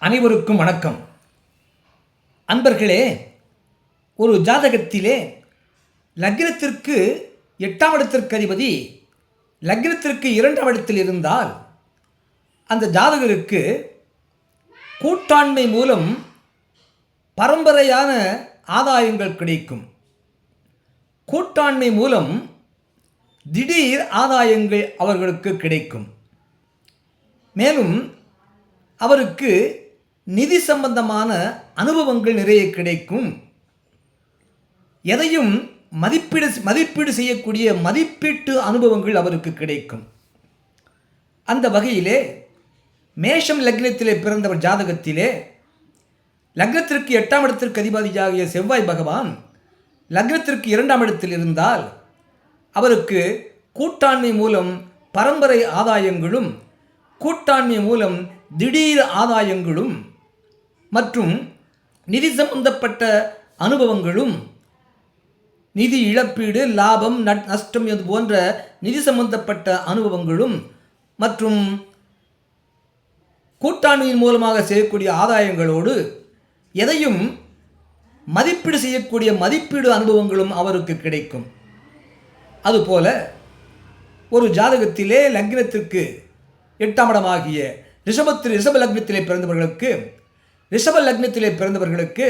அனைவருக்கும் வணக்கம். அன்பர்களே ஒரு ஜாதகத்திலே லக்னத்திற்கு எட்டாம் இடத்திற்கு அதிபதி லக்னத்திற்கு இரண்டாம் இடத்தில் இருந்தால் அந்த ஜாதகருக்கு கூட்டாண்மை மூலம் பரம்பரையான ஆதாயங்கள் கிடைக்கும். கூட்டாண்மை மூலம் திடீர் ஆதாயங்கள் அவர்களுக்கு கிடைக்கும். மேலும் அவருக்கு நிதி சம்பந்தமான அனுபவங்கள் நிறைய கிடைக்கும். எதையும் மதிப்பீடு மதிப்பீடு செய்யக்கூடிய மதிப்பீட்டு அனுபவங்கள் அவருக்கு கிடைக்கும். அந்த வகையிலே மேஷம் லக்னத்திலே பிறந்தவர் ஜாதகத்திலே லக்னத்திற்கு எட்டாம் இடத்திற்கு அதிபதியாகிய செவ்வாய் பகவான் லக்னத்திற்கு இரண்டாம் இடத்தில் இருந்தால் அவருக்கு கூட்டாண்மை மூலம் பரம்பரை ஆதாயங்களும் கூட்டாண்மை மூலம் திடீர் ஆதாயங்களும் மற்றும் நிதி சம்பந்தப்பட்ட அனுபவங்களும் நிதி இழப்பீடு லாபம் நட் நஷ்டம் இது போன்ற நிதி சம்பந்தப்பட்ட அனுபவங்களும் மற்றும் கூட்டாண்மையின் மூலமாக செய்யக்கூடிய ஆதாயங்களோடு எதையும் மதிப்பீடு செய்யக்கூடிய மதிப்பீடு அனுபவங்களும் அவருக்கு கிடைக்கும். அதுபோல ஒரு ஜாதகத்திலே லக்னத்திற்கு எட்டாம் இடமாகிய ரிஷபத்தில் ரிஷப லக்னத்திலே பிறந்தவர்களுக்கு ரிஷப லக்னத்திலே பிறந்தவர்களுக்கு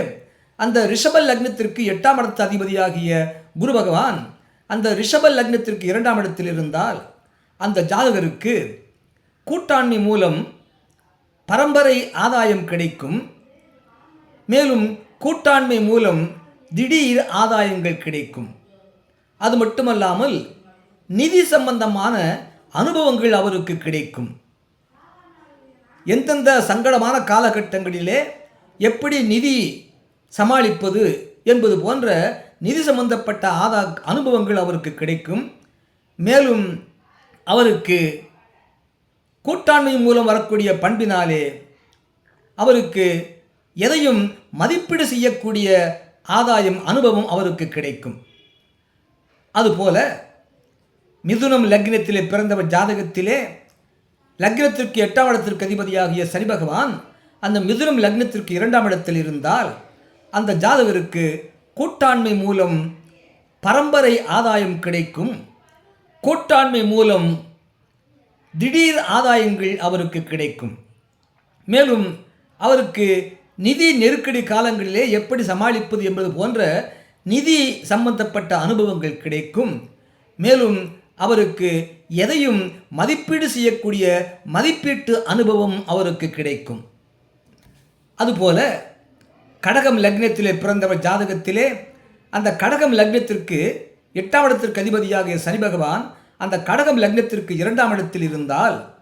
அந்த ரிஷப லக்னத்திற்கு எட்டாம் இடத்து அதிபதியாகிய குரு பகவான் அந்த ரிஷப லக்னத்திற்கு இரண்டாம் இடத்தில் இருந்தால் அந்த ஜாதகருக்கு கூட்டாண்மை மூலம் பரம்பரை ஆதாயம் கிடைக்கும். மேலும் கூட்டாண்மை மூலம் திடீர் ஆதாயங்கள் கிடைக்கும். அது மட்டுமல்லாமல் நிதி சம்பந்தமான அனுபவங்கள் அவருக்கு கிடைக்கும். எந்தெந்த சங்கடமான காலகட்டங்களிலே எப்படி நிதி சமாளிப்பது என்பது போன்ற நிதி சம்பந்தப்பட்ட ஆதா அனுபவங்கள் அவருக்கு கிடைக்கும். மேலும் அவருக்கு கூட்டாண்மை மூலம் வரக்கூடிய பண்பினாலே அவருக்கு எதையும் மதிப்பீடு செய்யக்கூடிய ஆதாயம் அனுபவம் அவருக்கு கிடைக்கும். அதுபோல மிதுனம் லக்னத்திலே பிறந்தவர் ஜாதகத்திலே லக்னத்திற்கு எட்டாம் இடத்திற்கு அதிபதியாகிய சனி பகவான் அந்த மிதுனம் லக்னத்திற்கு இரண்டாம் இடத்தில் இருந்தால் அந்த ஜாதகருக்கு கூட்டாண்மை மூலம் பரம்பரை ஆதாயம் கிடைக்கும். கூட்டாண்மை மூலம் திடீர் ஆதாயங்கள் அவருக்கு கிடைக்கும். மேலும் அவருக்கு நிதி நெருக்கடி காலங்களிலே எப்படி சமாளிப்பது என்பது போன்ற நிதி சம்பந்தப்பட்ட அனுபவங்கள் கிடைக்கும். மேலும் அவருக்கு எதையும் மதிப்பீடு செய்யக்கூடிய மதிப்பீட்டு அனுபவம் அவருக்கு கிடைக்கும். அதுபோல கடகம் லக்னத்திலே பிறந்தவர் ஜாதகத்திலே அந்த கடகம் லக்னத்திற்கு எட்டாம் இடத்திற்கு அதிபதியாகிய சனி பகவான் அந்த கடகம் லக்னத்திற்கு இரண்டாம் இடத்தில் இருந்தால்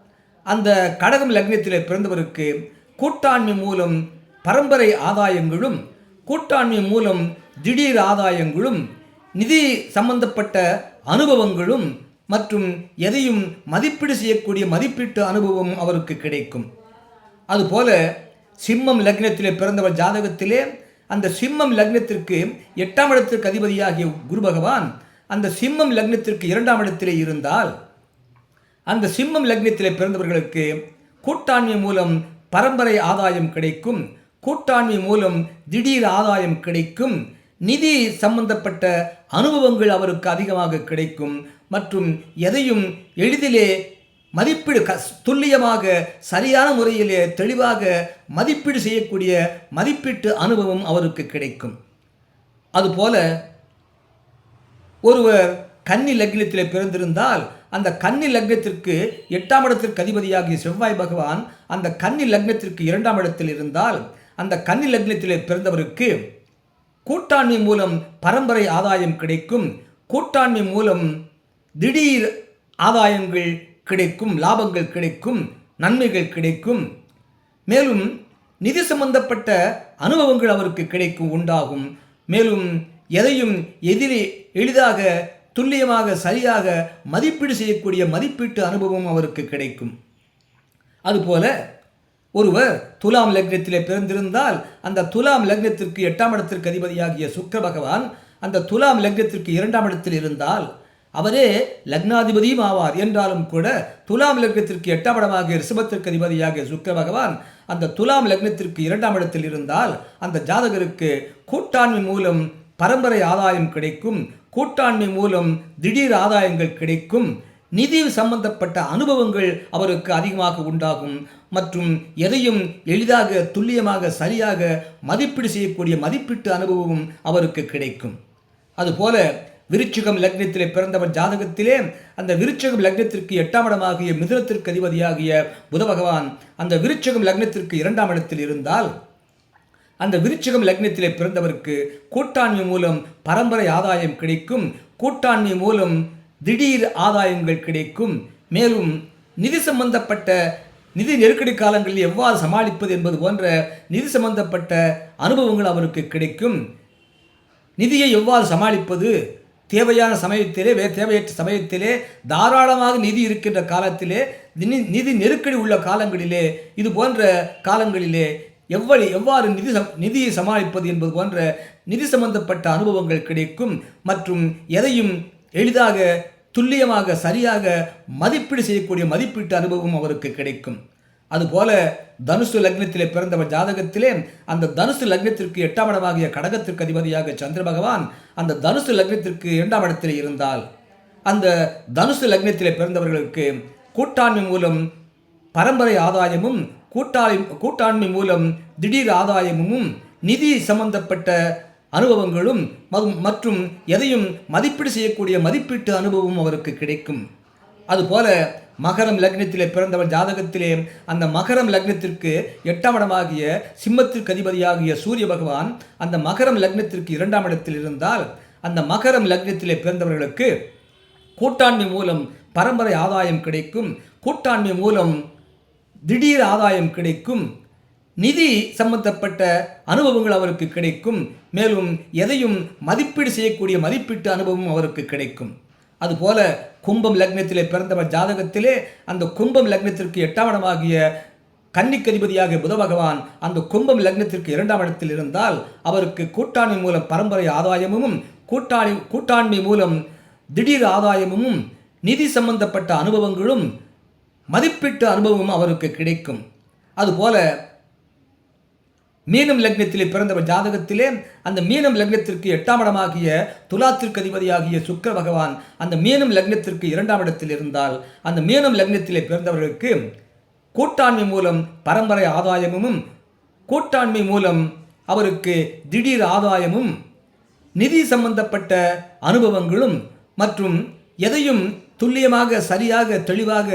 அந்த கடகம் லக்னத்திலே பிறந்தவருக்கு கூட்டாண்மை மூலம் பரம்பரை ஆதாயங்களும் கூட்டாண்மை மூலம் திடீர் ஆதாயங்களும் நிதி சம்பந்தப்பட்ட அனுபவங்களும் மற்றும் எதையும் மதிப்பீடு செய்யக்கூடிய மதிப்பீட்டு அனுபவம் அவருக்கு கிடைக்கும். அதுபோல சிம்மம் லக்னத்திலே பிறந்தவர் ஜாதகத்திலே அந்த சிம்மம் லக்னத்திற்கு எட்டாம் இடத்திற்கு அதிபதியாகிய குரு பகவான் அந்த சிம்மம் லக்னத்திற்கு இரண்டாம் இடத்திலே இருந்தால் அந்த சிம்மம் லக்னத்திலே பிறந்தவர்களுக்கு கூட்டாண்மை மூலம் பரம்பரை ஆதாயம் கிடைக்கும் கூட்டாண்மை மூலம் திடீர் ஆதாயம் கிடைக்கும் நிதி சம்பந்தப்பட்ட அனுபவங்கள் அவருக்கு அதிகமாக கிடைக்கும். மற்றும் எதையும் எளிதிலே மதிப்பீடு க துல்லியமாக சரியான முறையிலே தெளிவாக மதிப்பீடு செய்யக்கூடிய மதிப்பீட்டு அனுபவம் அவருக்கு கிடைக்கும். அதுபோல ஒருவர் கன்னி லக்னத்தில் பிறந்திருந்தால் அந்த கன்னி லக்னத்திற்கு எட்டாம் இடத்திற்கு அதிபதியாகிய செவ்வாய் பகவான் அந்த கன்னி லக்னத்திற்கு இரண்டாம் இடத்தில் இருந்தால் அந்த கன்னி லக்னத்தில் பிறந்தவருக்கு கூட்டாண்மை மூலம் பரம்பரை ஆதாயம் கிடைக்கும். கூட்டாண்மை மூலம் திடீர் ஆதாயங்கள் கிடைக்கும் லாபங்கள் கிடைக்கும் நன்மைகள் கிடைக்கும். மேலும் நிதி சம்பந்தப்பட்ட அனுபவங்கள் அவருக்கு கிடைக்கும் உண்டாகும். மேலும் எதையும் எதிரே எளிதாக துல்லியமாக சரியாக மதிப்பீடு செய்யக்கூடிய மதிப்பீட்டு அனுபவம் அவருக்கு கிடைக்கும். அதுபோல ஒருவர் துலாம் லக்னத்திலே பிறந்திருந்தால் அந்த துலாம் லக்னத்திற்கு எட்டாம் இடத்திற்கு அதிபதியாகிய சுக்கிர பகவான் அந்த துலாம் லக்னத்திற்கு இரண்டாம் இடத்தில் இருந்தால் அவரே லக்னாதிபதியும் ஆவார். என்றாலும் கூட துலாம் லக்னத்திற்கு எட்டாம் இடமாக ரிஷபத்திற்கு அதிபதியாக சுக்கர பகவான் அந்த துலாம் லக்னத்திற்கு இரண்டாம் இடத்தில் இருந்தால் அந்த ஜாதகருக்கு கூட்டாண்மை மூலம் பரம்பரை ஆதாயம் கிடைக்கும் கூட்டாண்மை மூலம் திடீர் ஆதாயங்கள் கிடைக்கும் நிதி சம்பந்தப்பட்ட அனுபவங்கள் அவருக்கு அதிகமாக உண்டாகும் மற்றும் எதையும் எளிதாக துல்லியமாக சரியாக மதிப்பீடு செய்யக்கூடிய மதிப்பீட்டு அனுபவமும் அவருக்கு கிடைக்கும். அதுபோல விருச்சிகம் லக்னத்திலே பிறந்தவர் ஜாதகத்திலே அந்த விருச்சகம் லக்னத்திற்கு எட்டாம் இடமாகிய மிதுனத்திற்கு அதிபதியாகிய புத பகவான் அந்த விருச்சகம் லக்னத்திற்கு இரண்டாம் இடத்தில் இருந்தால் அந்த விருச்சகம் லக்னத்திலே பிறந்தவருக்கு கூட்டாண்மை மூலம் பரம்பரை ஆதாயம் கிடைக்கும். கூட்டாண்மை மூலம் திடீர் ஆதாயங்கள் கிடைக்கும். மேலும் நிதி சம்பந்தப்பட்ட நிதி நெருக்கடி காலங்களில் எவ்வாறு சமாளிப்பது என்பது போன்ற நிதி சம்பந்தப்பட்ட அனுபவங்கள் அவருக்கு கிடைக்கும். நிதியை எவ்வாறு சமாளிப்பது? தேவையான சமயத்திலே வே தேவையற்ற சமயத்திலே தாராளமாக நிதி இருக்கின்ற காலத்திலே நிதி நிதி நெருக்கடி உள்ள காலங்களிலே இது போன்ற காலங்களிலே எவ்வளி எவ்வாறு நிதி சம் நிதியை சமாளிப்பது என்பது போன்ற நிதி சம்பந்தப்பட்ட அனுபவங்கள் கிடைக்கும் மற்றும் எதையும் எளிதாக துல்லியமாக சரியாக மதிப்பீடு செய்யக்கூடிய மதிப்பீட்டு அனுபவம் அவருக்கு கிடைக்கும். அதுபோல தனுசு லக்னத்திலே பிறந்தவர் ஜாதகத்திலே அந்த தனுசு லக்னத்திற்கு எட்டாம் இடமாகிய கடகத்திற்கு அதிபதியாக சந்திர பகவான் அந்த தனுசு லக்னத்திற்கு இரண்டாம் இடத்தில் இருந்தால் அந்த தனுசு லக்னத்திலே பிறந்தவர்களுக்கு கூட்டாண்மை மூலம் பரம்பரை ஆதாயமும் கூட்டாளி கூட்டாண்மை மூலம் திடீர் ஆதாயமும் நிதி சம்பந்தப்பட்ட அனுபவங்களும் மற்றும் எதையும் மதிப்பீடு செய்யக்கூடிய மதிப்பீட்டு அனுபவமும் அவருக்கு கிடைக்கும். அதுபோல மகரம் லக்னத்திலே பிறந்தவர் ஜாதகத்திலே அந்த மகரம் லக்னத்திற்கு எட்டாம் இடமாகிய சிம்மத்திற்கு அதிபதியாகிய சூரிய பகவான் அந்த மகரம் லக்னத்திற்கு இரண்டாம் இடத்தில் இருந்தால் அந்த மகரம் லக்னத்திலே பிறந்தவர்களுக்கு கூட்டாண்மை மூலம் பரம்பரை ஆதாயம் கிடைக்கும். கூட்டாண்மை மூலம் திடீர் ஆதாயம் கிடைக்கும். நிதி சம்பந்தப்பட்ட அனுபவங்கள் அவருக்கு கிடைக்கும். மேலும் எதையும் மதிப்பீடு செய்யக்கூடிய மதிப்பீட்டு அனுபவம் அவருக்கு கிடைக்கும். அதுபோல கும்பம் லக்னத்திலே பிறந்தவர் ஜாதகத்திலே அந்த கும்பம் லக்னத்திற்கு எட்டாம் இடமாகிய கன்னிக்கதிபதியாக புத பகவான் அந்த கும்பம் லக்னத்திற்கு இரண்டாம் இடத்தில் இருந்தால் அவருக்கு கூட்டாண்மை மூலம் பரம்பரை ஆதாயமும் கூட்டாளி கூட்டாண்மை மூலம் திடீர் ஆதாயமும் நிதி சம்பந்தப்பட்ட அனுபவங்களும் மதிப்பீட்டு அனுபவமும் அவருக்கு கிடைக்கும். அதுபோல மீனம் லக்னத்திலே பிறந்தவர் ஜாதகத்திலே அந்த மீனம் லக்னத்திற்கு எட்டாம் இடமாகிய துலாத்திற்கு அதிபதியாகிய சுக்கிர பகவான் அந்த மீனம் லக்னத்திற்கு இரண்டாம் இடத்தில் இருந்தால் அந்த மீனம் லக்னத்திலே பிறந்தவர்களுக்கு கூட்டாண்மை மூலம் பரம்பரை ஆதாயமும் கூட்டாண்மை மூலம் அவருக்கு திடீர் ஆதாயமும் நிதி சம்பந்தப்பட்ட அனுபவங்களும் மற்றும் எதையும் துல்லியமாக சரியாக தெளிவாக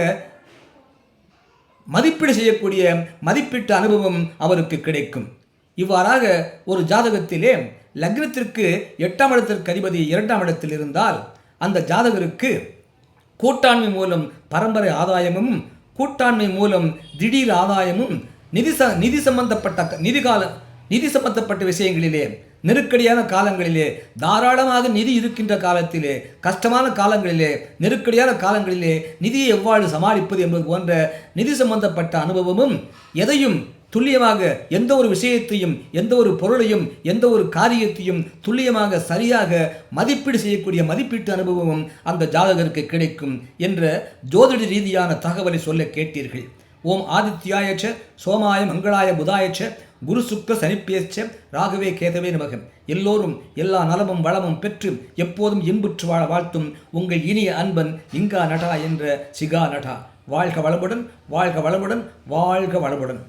மதிப்பீடு செய்யக்கூடிய மதிப்பீட்டு அனுபவம் அவருக்கு கிடைக்கும். இவ்வாறாக ஒரு ஜாதகத்திலே லக்னத்திற்கு எட்டாம் இடத்திற்கு அதிபதி இரண்டாம் இடத்தில் இருந்தால் அந்த ஜாதகருக்கு கூட்டாண்மை மூலம் பரம்பரை ஆதாயமும் கூட்டாண்மை மூலம் திடீர் ஆதாயமும் நிதி ச நிதி சம்பந்தப்பட்ட நிதி கால நிதி சம்பந்தப்பட்ட விஷயங்களிலே நெருக்கடியான காலங்களிலே தாராளமாக நிதி இருக்கின்ற காலத்திலே கஷ்டமான காலங்களிலே நெருக்கடியான காலங்களிலே நிதியை எவ்வாறு சமாளிப்பது என்பது போன்ற நிதி சம்பந்தப்பட்ட அனுபவமும் எதையும் துல்லியமாக எந்த ஒரு விஷயத்தையும் எந்த ஒரு பொருளையும் எந்த ஒரு காரியத்தையும் துல்லியமாக சரியாக மதிப்பீடு செய்யக்கூடிய மதிப்பீட்டு அனுபவமும் அந்த ஜாதகருக்கு கிடைக்கும் என்ற ஜோதிட ரீதியான தகவலை சொல்ல கேட்டீர்கள். ஓம் ஆதித்யாயச்ச சோமாய மங்களாய புதாயச்ச குரு சுக்க சனிப்பேச்ச ராகவே கேதவே நமகம் எல்லோரும் எல்லா நலமும் வளமும் பெற்று எப்போதும் இன்புற்று வாழ வாழ்த்தும் உங்கள் இனிய அன்பன் இங்கா நடா என்ற சிகா நடா வாழ்க வளமுடன் வாழ்க வளமுடன் வாழ்க வளமுடன்.